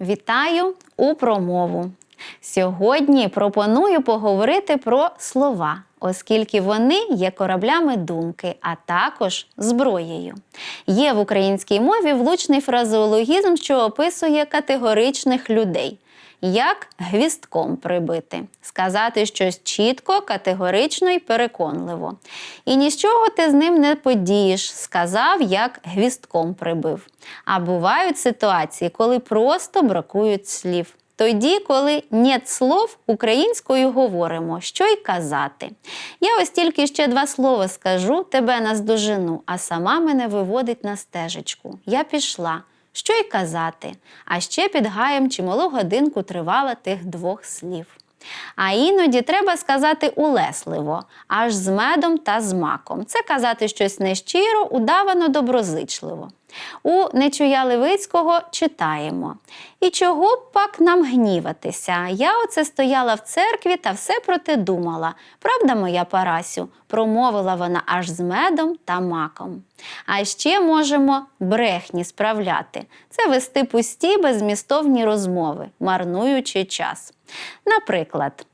Вітаю у промову. Сьогодні пропоную поговорити про слова, оскільки вони є кораблями думки, а також зброєю. Є в українській мові влучний фразеологізм, що описує категоричних людей. Як гвістком прибити, сказати щось чітко, категорично і переконливо. І нічого ти з ним не подієш, сказав, як гвістком прибив. А бувають ситуації, коли просто бракують слів. Тоді, коли нет слов, українською говоримо, що й казати. Я ось тільки ще два слова скажу, тебе наздожену, а сама мене виводить на стежечку. Я пішла. Що й казати, а ще під гаєм чималу годинку тривала тих двох слів. А іноді треба сказати улесливо, аж з медом та з маком. Це казати щось нещиро, удавано доброзичливо. У Нечуя Левицького читаємо. І чого б пак нам гніватися? Я оце стояла в церкві та все про те думала. Правда, моя Парасю? промовила вона аж з медом та маком. А ще можемо брехні справляти. Це вести пусті беззмістовні розмови, марнуючи час. Наприклад,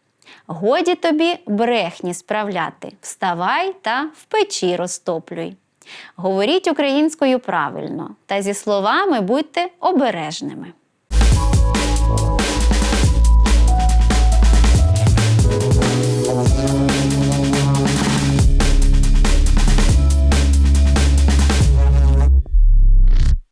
годі тобі брехні справляти, вставай та в печі розтоплюй. Говоріть українською правильно та зі словами будьте обережними.